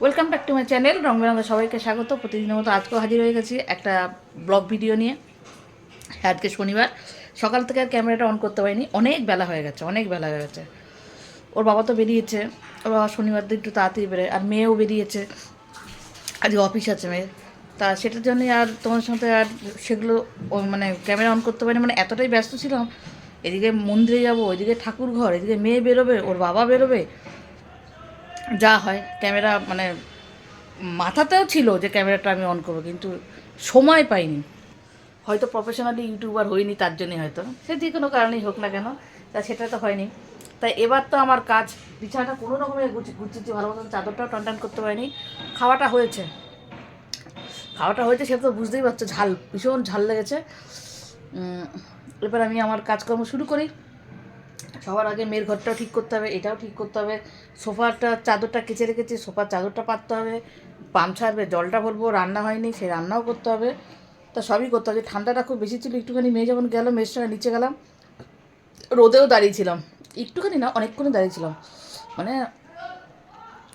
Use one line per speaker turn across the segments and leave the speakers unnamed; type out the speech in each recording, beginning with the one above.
Welcome back to my channel Rang Berange সবাইকে স্বাগত। প্রতিদিনের মতো আজকেও হাজির হয়ে গেছি একটা ব্লগ ভিডিও নিয়ে। আজকে শনিবার। সকাল থেকে আর ক্যামেরাটা অন করতে পারিনি। অনেক বেলা হয়ে গেছে, অনেক বেলা হয়ে গেছে। ওর বাবা তো বেরিয়েছে। ওর বাবা শনিবার দিন একটু তাড়াতাড়ি বেরোয়। আর মেয়েও বেরিয়েছে। আজকে অফিস আছে মেয়ের। তা সেটার জন্যই আর তোমার সাথে আর সেগুলো মানে ক্যামেরা অন করতে পারিনি। মানে এতটাই ব্যস্ত ছিলাম। এদিকে মন্দিরে যাব, ওইদিকে ঠাকুর ঘর এদিকে মেয়ে বেরোবে, ওর বাবা বেরোবে। যা হয়, ক্যামেরা মানে মাথাতেও ছিল যে ক্যামেরাটা আমি অন করব, কিন্তু সময় পাইনি। হয়তো প্রফেশনালি ইউটিউবার হইনি তার জন্যই হয়তো। সে যে কোনো কারণেই হোক না কেন, তা সেটা তো হয়নি। তাই এবার তো আমার কাজ, বিছানাটা কোনো রকমে গুছি গুছিয়েছি ভালো মতন চাদরটাও টান করতে পারিনি। খাওয়াটা হয়েছে। খাওয়াটা হয়েছে সেটা তো বুঝতেই পারছ, ঝাল, ভীষণ ঝাল লেগেছে। এবার আমি আমার কাজকর্ম শুরু করি। সবার আগে মেয়ের ঘরটাও ঠিক করতে হবে, এটাও ঠিক করতে হবে। সোফাটা, চাদরটা কেচে রেখেছি, সোফার চাদরটা পাততে হবে। পাম্প ছাড়বে জলটা ভরবো, রান্না হয়নি সে রান্নাও করতে হবে। তা সবই করতে হবে ঠান্ডাটা খুব বেশি ছিল, একটুখানি মেয়ে যখন গেল, মেয়ের সঙ্গে নিচে গেলাম, রোদেও দাঁড়িয়েছিলাম একটুখানি না অনেকক্ষণই দাঁড়িয়েছিলাম মানে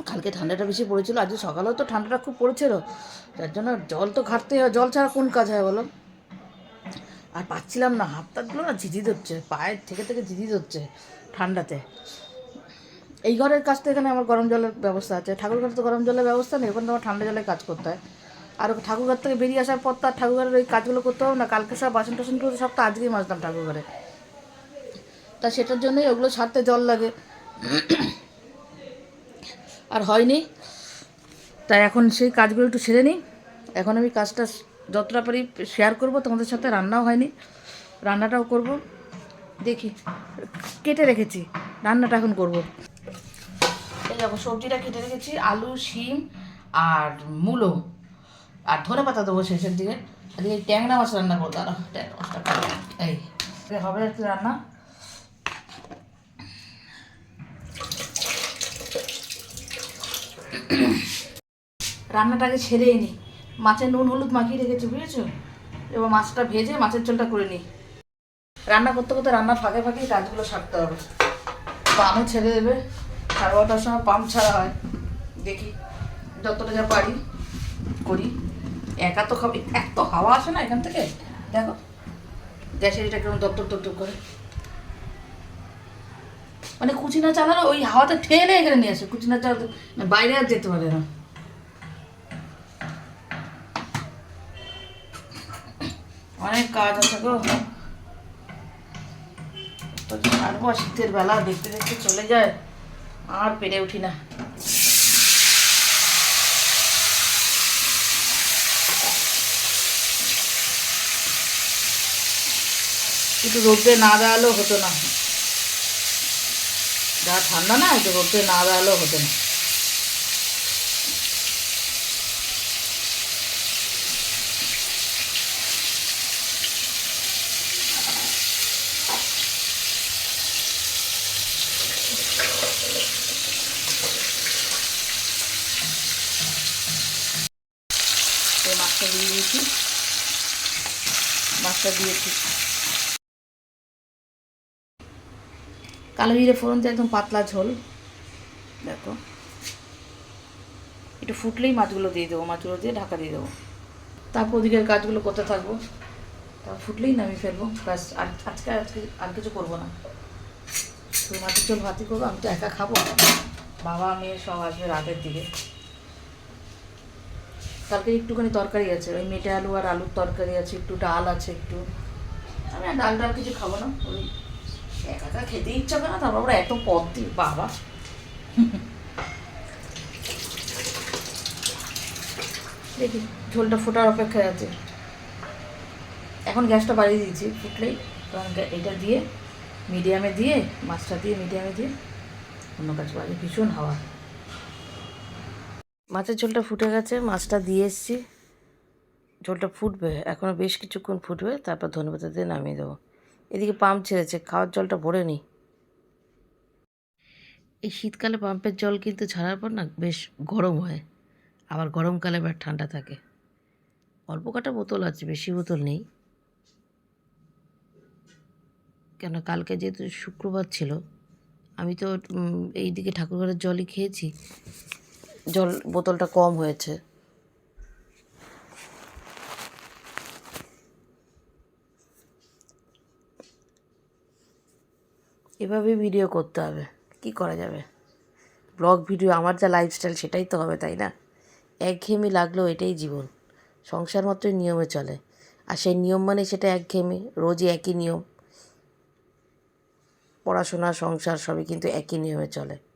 কালকে ঠান্ডাটা বেশি পড়েছিল, আজকে সকালেও তো ঠান্ডাটা খুব পড়েছিল। যার জন্য জল তো ঘাটতেই হয়, জল ছাড়া কোন কাজ হয় বলো? আর পাচ্ছিলাম না, হাত তাতগুলো না ঝিঝি ধরছে, পায়ের থেকে থেকে ঝিঝি ধরছে ঠান্ডাতে। এই ঘরের কাছ থেকে এখানে আমার গরম জলের ব্যবস্থা আছে। ঠাকুর ঘরে তো গরম জলের ব্যবস্থা নেই, ওখানে তো আমার ঠান্ডা জলে কাজ করতে হয়। আর ঠাকুর ঘর থেকে বেরিয়ে আসার পর তো আর ঠাকুর ঘরের ওই কাজগুলো করতে হবে না। কালকে সব বাসন টাসনগুলো সব তো আজকেই মাজতাম ঠাকুর ঘরে। তা সেটার জন্যই ওগুলো ছাড়তে জল লাগে। আর হয়নি। তাই এখন সেই কাজগুলো একটু সেরে নিই। এখন আমি কাজটা যতটা পারি শেয়ার করব, তোমাদের সাথে রান্নাও হয়নি। রান্নাটাও করব। দেখি, কেটে রেখেছি, রান্নাটা এখন করব। এই দেখো, সবজিটা কেটে রেখেছি, আলু, শিম আর মূলো। আর ধনে পাতা দেবো শেষের দিকে। আজকে এই ট্যাংরা মাছ রান্না করব দাঁড়া ট্যাংরা মাছটা এই হবে একটু রান্না। রান্নাটাকে ছেড়েই নিই মাছের নুন হলুদ মাখিয়ে রেখেছি, বুঝেছ? এবার মাছটা ভেজে মাছের ঝোলটা করে নিই। রান্না করতে করতে রান্নার ফাঁকে ফাঁকেই কাজগুলো সারতে হবে। পাম্পও ছেড়ে দেবে, সাড়ে বারোটার সময় পাম্প ছাড়া হয়। দেখি যতটা যা পারি করি। একা তো খাবে এত হাওয়া আসে না এখান থেকে। দেখো, গ্যাসের এটা কেমন দপ্তর দপ্তর করে। মানে কুচি না চালানো ওই হাওয়াতে ঠেলে এখানে নিয়ে আসে। কুচি না চালাতে বাইরে আর যেতে পারে না। অনেক কাজ আছে গো। তো ছাড়বো শীতের বেলা দেখতে দেখতে চলে যায়, আর পেরে উঠি না। একটু রোদে না দাঁড়ালেও হতো না। যা ঠান্ডা না, একটু রোদে না দাঁড়ালেও হতো না এই মাছটা দিয়ে দিয়েছি মাছটা দিয়েছি। কালো জিরে ফোড়ন দিয়ে একদম পাতলা ঝোল। দেখো। একটু ফুটলেই মাছগুলো দিয়ে দেবো, মাছগুলো দিয়ে ঢাকা দিয়ে দেবো। তারপর ওদিকের কাজগুলো করতে থাকব। তা ফুটলেই নামিয়ে ফেলব। ব্যাস আজকে আজকে আর কিছু করব না। শুধু মাছের ঝোল ভাতি করব, আমি তো একা খাব। বাবা, মেয়ে সব আসবে রাতের দিকে। কালকে একটুখানি তরকারি আছে, ওই মেটে আলু আর আলুর তরকারি আছে, একটু ডাল আছে একটু। আমি আর ডাল ডাল কিছু খাব না, ওই একা একা খেতে ইচ্ছা করে না, তারপর এত পদ দিই বাবা। দেখি, ঝোলটা ফোটার অপেক্ষায় আছে। এখন গ্যাসটা বাড়িয়ে দিয়েছি, ফুটলেই। এটা দিয়ে, মিডিয়ামে দিয়ে, মাছটা দিয়ে মিডিয়ামে দিয়ে, অন্য কাজ বাড়ি ভীষণ হাওয়া। মাছের ঝোলটা ফুটে গেছে, মাছটা দিয়ে এসছি। ঝোলটা ফুটবে এখনও বেশ কিছুক্ষণ ফুটবে, তারপর ধনেপাতা দিয়ে নামিয়ে দেবো। এদিকে পাম্প ছেড়েছে, খাওয়ার জলটা ভরে নিই এই শীতকালে পাম্পের জল কিন্তু ছাড়ার পর না বেশ গরম হয়, আবার গরমকালে আবার ঠান্ডা থাকে। অল্প কাটা বোতল আছে, বেশি বোতল নেই। কেন কালকে যেহেতু শুক্রবার ছিল, আমি তো এইদিকে ঠাকুরঘরের জলই খেয়েছি।
জল বোতলটা কম হয়েছে। এভাবে ভিডিও করতে হবে। কি করা যাবে? ব্লগ ভিডিও আমার যা লাইফস্টাইল সেটাই তো হবে, তাই না? একঘেয়েমি লাগলেও এটাই জীবন। সংসার মাত্রই নিয়মে চলে। আর সেই নিয়ম মানে সেটা একঘেয়েমি, রোজই একই নিয়ম। পড়াশোনা, সংসার সবই কিন্তু একই নিয়মে চলে।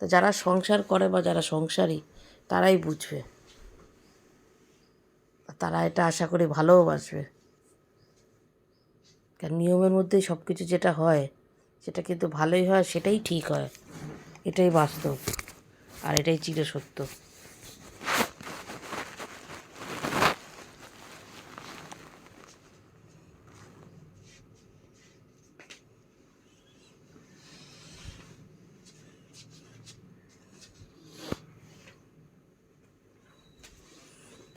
তো যারা সংসার করে বা যারা সংসারী, তারাই বুঝবে। তারা এটা আশা করি ভালোও বাসবে। কারণ নিয়মের মধ্যেই সব কিছু যেটা হয়, সেটা কিন্তু ভালোই হয়, সেটাই ঠিক হয়। এটাই বাস্তব, আর এটাই চিরসত্য।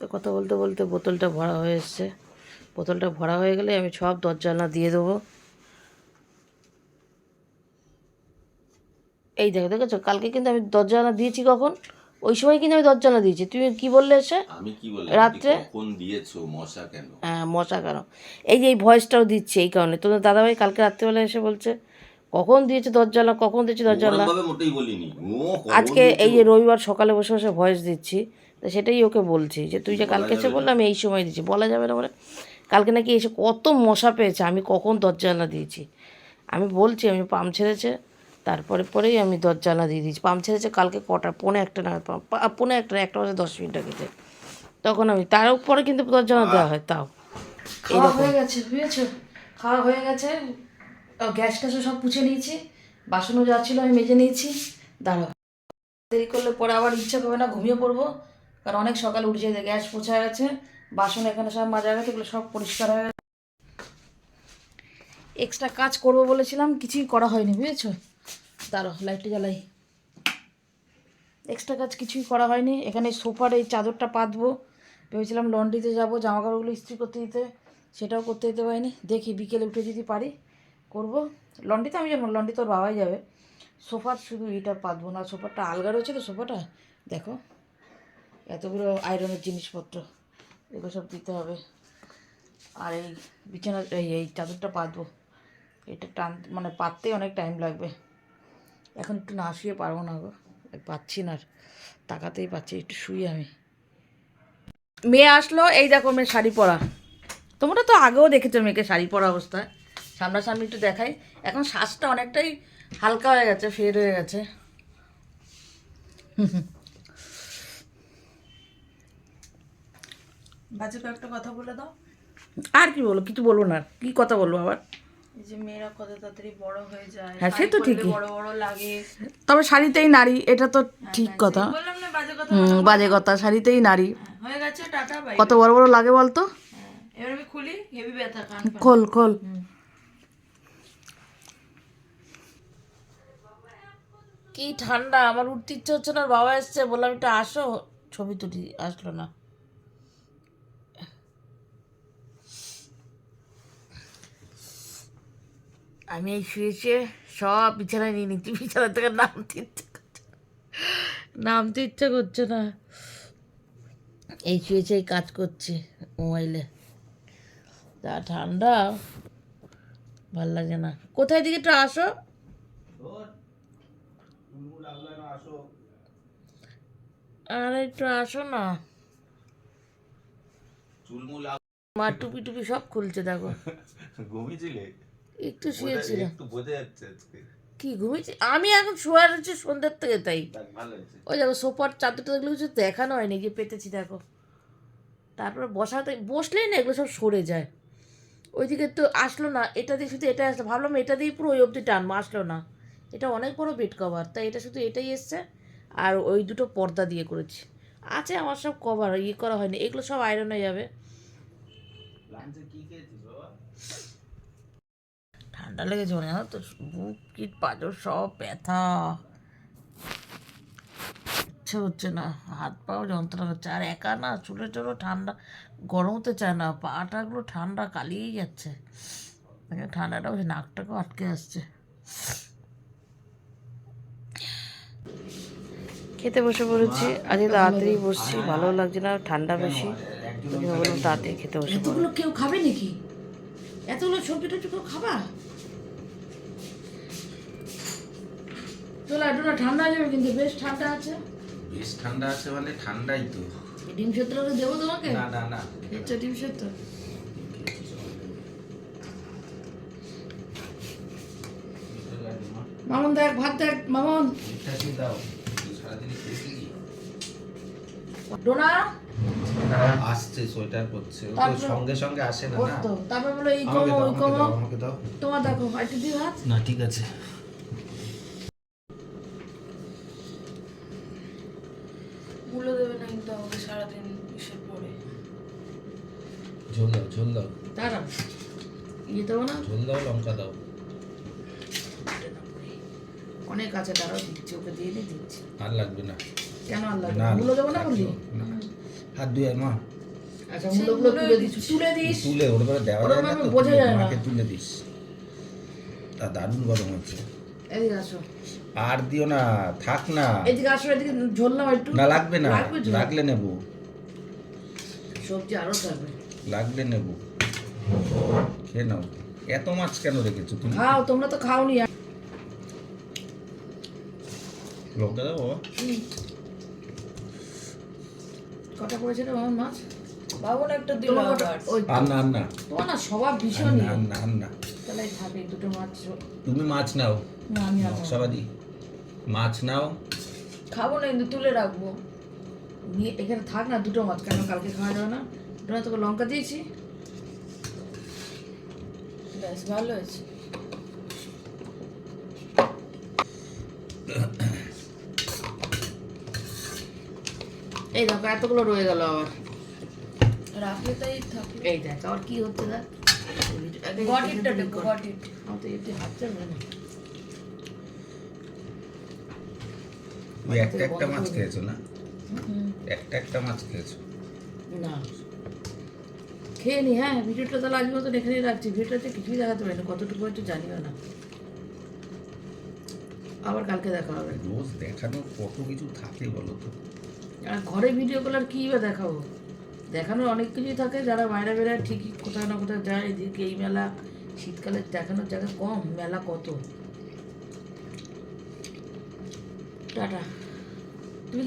তো কথা বলতে বলতে বোতলটা ভরা হয়ে এসছে। বোতলটা ভরা হয়ে গেলে আমি সব দরজানা দিয়ে দেবো। এই দেখো দেখেছ? কালকে কিন্তু আমি দরজানা দিয়েছি কখন? ওই সময় কিন্তু আমি দরজানা দিয়েছি। তুমি কি বললে এসে?
আমি কি বলে
রাত্রে?
কখন দিয়েছ? মশা কেন?
হ্যাঁ মশা কেন? এই যে এই ভয়েসটাও দিচ্ছে এই কারণে। তোমার দাদাভাই কালকে রাত্রেবেলা এসে বলছে কখন দিয়েছে দরজালা কখন দিয়েছে দরজালা
ভাবে মোটেই বলিনি। ও কখন
আজকে এই যে রবিবার সকালে বসে বসে ভয়েস দিচ্ছি। তো সেটাই ওকে বলছি যে তুই যে কালকে এসে বললাম এই সময় দিচ্ছি। বলা যাবে না বলে কালকে নাকি এসে কত মশা পেয়েছে আমি কখন দরজালা দিয়েছি? আমি বলছি আমি পাম ছেড়েছে তারপরে পরেই আমি দরজালা দিয়ে দিয়েছি। পাম ছেড়েছে কালকে কটা? পৌনে একটা না পৌনে একটা একটা বাজে দশ মিনিট আগেতে তখন আমি তার উপরে কিন্তু দরজালা দেওয়া হয় তাও।
খাওয়া হয়ে গেছে বুঝেছ? খাওয়া হয়ে গেছে ও, গ্যাস ট্যাসও সব পুছে নিয়েছি বাসনও যা ছিল আমি মেজে নিয়েছি। দাঁড়াও। দেরি করলে পরে আবার ইচ্ছা করবে না ঘুমিয়ে পড়ব। কারণ অনেক সকালে উঠে যেতে গ্যাস পোছা গেছে, বাসন এখানে সব মাজা গেছে, এগুলো সব পরিষ্কার হয়ে গেছে। এক্সট্রা কাজ করব বলেছিলাম, কিছুই করা হয়নি, বুঝেছ? দাঁড়ো লাইটটা জ্বালাই। এক্সট্রা কাজ কিছুই করা হয়নি, এখানে সোফার এই চাদরটা পাতবো। ভেবেছিলাম লন্ড্রিতে যাব জামা কাপড়গুলো ইস্ত্রি করতে দিতে, সেটাও করতে দিতে পারিনি। দেখি বিকেলে উঠে যদি পারি, করব। লন্ড্রিতে আমি যাব লন্ড্রি তোর বাবাই যাবে। সোফার শুধু এটা পাতবো না, সোফারটা আলগা রয়েছে তো সোফাটা? দেখো। এতগুলো আয়রনের জিনিসপত্র, এগুলো সব দিতে হবে। আর এই বিছানা, এই এই চাদরটা পাতবো। এটা টান মানে পাততেই অনেক টাইম লাগবে। এখন একটু না শুয়ে পারব না গো পাচ্ছি না আর। তাকাতেই পাচ্ছি, একটু শুই আমি। মেয়ে আসলো, এই দেখো মেয়ে শাড়ি পরা। তোমরা তো আগেও দেখেছ মেয়েকে শাড়ি পরা অবস্থায়। সামনাসামনি একটু দেখাই। এখন শ্বাসটা অনেকটাই হালকা হয়ে গেছে ফের হয়ে গেছে।
বাজে কয়েকটা কথা বলে দাও।
আর কি বলব কিছু বলব না কি কথা বলব আবার?
এই যে মেয়েরা কত তাড়াতাড়ি বড় হয়ে যায়
হ্যাঁ, সে তো ঠিকই।
বড় বড় লাগে।
তবে শাড়িতেই নারী এটা তো ঠিক কথা।
বললাম না বাজে কথা
বাজে কথা শাড়িতেই নারী।
হ্যাঁ, হয়ে গেছে টাটা বাই
কত বড় বড় লাগে বলতো?
হ্যাঁ, এবার আমি খুলি হেভি ব্যথা কান
খোল খোল। কি ঠান্ডা আমার উঠতে ইচ্ছে হচ্ছে না বাবা এসছে বললাম একটু আসো। ছবি তুলি আসলো না। আমি এই শুয়েছে সব বিছানায় নিয়ে নিচ্ছি বিছানা থেকে নামতে ইচ্ছে করছে না। নামতে ইচ্ছে করছে না। এই শুয়েছে এই কাজ করছি মোবাইলে। যা ঠান্ডা ভালো লাগে না। কোথায় দিকে একটু আসো। আর একটু আসো না। মা টুপি টুপি সব খুলছে দেখো।
ঘুমিয়েছিলে?
একটু শুয়েছিলাম।
একটু বোঝা যাচ্ছে
কি ঘুমিয়েছি? আমি এখন শোয়ার হচ্ছে সন্ধ্যের থেকে তাই। ওই দেখো সোফার চাদরটা দেখলে কিছু দেখানো হয়নি যে পেতেছি দেখো। তারপরে বসাতে বসলেই না এগুলো সব সরে যায়। ওইদিকে তো আসলো না এটা দিয়ে শুধু এটা আসলো। ভাবলাম এটা দিয়ে পুরো ওই অবধি টানবো আসলো না। এটা অনেক বড় বেড কভার তাই এটা শুধু এটাই এসছে। আর ওই দুটো পর্দা দিয়ে করেছি। আছে আমার সব কভার ইয়ে করা হয়নি এগুলো সব আয়রন হয়ে যাবে
লাঞ্চে কি খেয়েছিস বাবা
ঠান্ডা লেগেছে মনে জানো তো? বুক কিট পাজর সব ব্যথা। ইচ্ছে হচ্ছে না হাত পাও যন্ত্রণা হচ্ছে আর একা না চুলে চুলো ঠান্ডা গরম হতে চায় না পাটাগুলো ঠান্ডা কালিয়ে যাচ্ছে। ঠান্ডাটা ওই নাকটাকেও আটকে আসছে।
খেতে বসে পড়েছি। আজকে তাড়াতাড়ি বসছি ভালো লাগছে না ঠান্ডা বেশি। বললাম তাড়াতাড়ি খেতে বসে পড়ো।
কেউ খাবে নাকি? এতগুলো সবজি টবজি কেউ খাবা? ঠান্ডা হয়ে যাবে কিন্তু বেশ ঠান্ডা আছে।
বেশ ঠান্ডা আছে মানে ঠান্ডাই তো।
ডিম সেদ্ধ করে দেবো তোমাকে?
না না না।
খেয়েছো ডিম সেদ্ধ। মামন দেখ ভাত দেখ মামন।
দাও তুই খেয়েছি কি
ডোনা
আসছে সোয়েটার করছে ও তো সঙ্গে সঙ্গে আসে না না?
তারপর বলো এই কমো
দাও
ওই কমো। তোমার দেখো একটু দি ভাত?
না ঠিক আছে
গুলো দেবে না কিন্তু আমাকে সারাদিন পরে
ঝোল দাও ঝোল দাও।
তারা ইয়ে দেবো না।
ঝোল দাও লঙ্কা দাও।
অনেক আছে তারাও দিচ্ছি ওকে দিয়ে দিয়ে দিচ্ছি।
আর লাগবে না।
কেন আল্লাহ
না?
মুলো দেবো না বললি
হাত ধুয়ে আয়, মা।
আচ্ছা মুলোগুলো তুলে দিচ্ছি। তুলে দিস।
তুলে ওর উপরে দেওয়া যায় না
বোঝা যায় না।
তুলে দিস। তা দারুণ গরম হচ্ছে।
এদিকে আসো।
আর দিও না থাক না।
এদিকে আসো এদিকে ঝোল একটু।
না লাগবে না লাগলে নেব।
সবজি আরও থাকবে।
লাগলে নেব। খেয়ে নাও। এত মাছ কেন রেখেছো তুমি?
খাও তোমরা তো খাওনি।
লঙ্কা দাও বাবা
কটা পড়েছে রে আমার মাছ?
বাবন একটা দিল
আর না আর না
তোমার না স্বভাব ভীষণ
না আর না আর না
তাহলে থাকে দুটো মাছ
তুমি মাছ নাও।
না আমি
নকশাবাদী। মাছ নাও।
খাব না কিন্তু তুলে রাখব।
নিয়ে এখানে থাক না দুটো মাছ কেন কালকে খাওয়া যাবে না? ডোনা তোকে লঙ্কা দিয়েছি।
ব্যাস ভালো হয়েছে।
এই দেখো এতগুলো রয়ে গেল আবার।
রাখলে তাই থাকে
এই দেখ আবার কি হচ্ছে দেখ।
গটিটটা দেখো গটিট
আমার তো এতে হাত চলবে না
ওই একটা একটা মাছ খেয়েছো না একটা একটা মাছ খেয়েছো
না খেয়ে নি হ্যাঁ ভিডিওটা তাহলে মতো রাখছি কিছুই দেখাতে পারি না কতটুকু জানিও না আবার কালকে দেখা হবে
রোজ দেখানোর কত কিছু থাকে বলো তো
আর ঘরে ভিডিও করলে আর কী বা দেখাবো দেখানোর অনেক কিছুই থাকে, যারা বাইরে বেরোয় ঠিকই কোথাও না কোথাও যায়, এদিকে এই মেলা, শীতকালে দেখানোর জায়গা কম, মেলা কত। টাটা।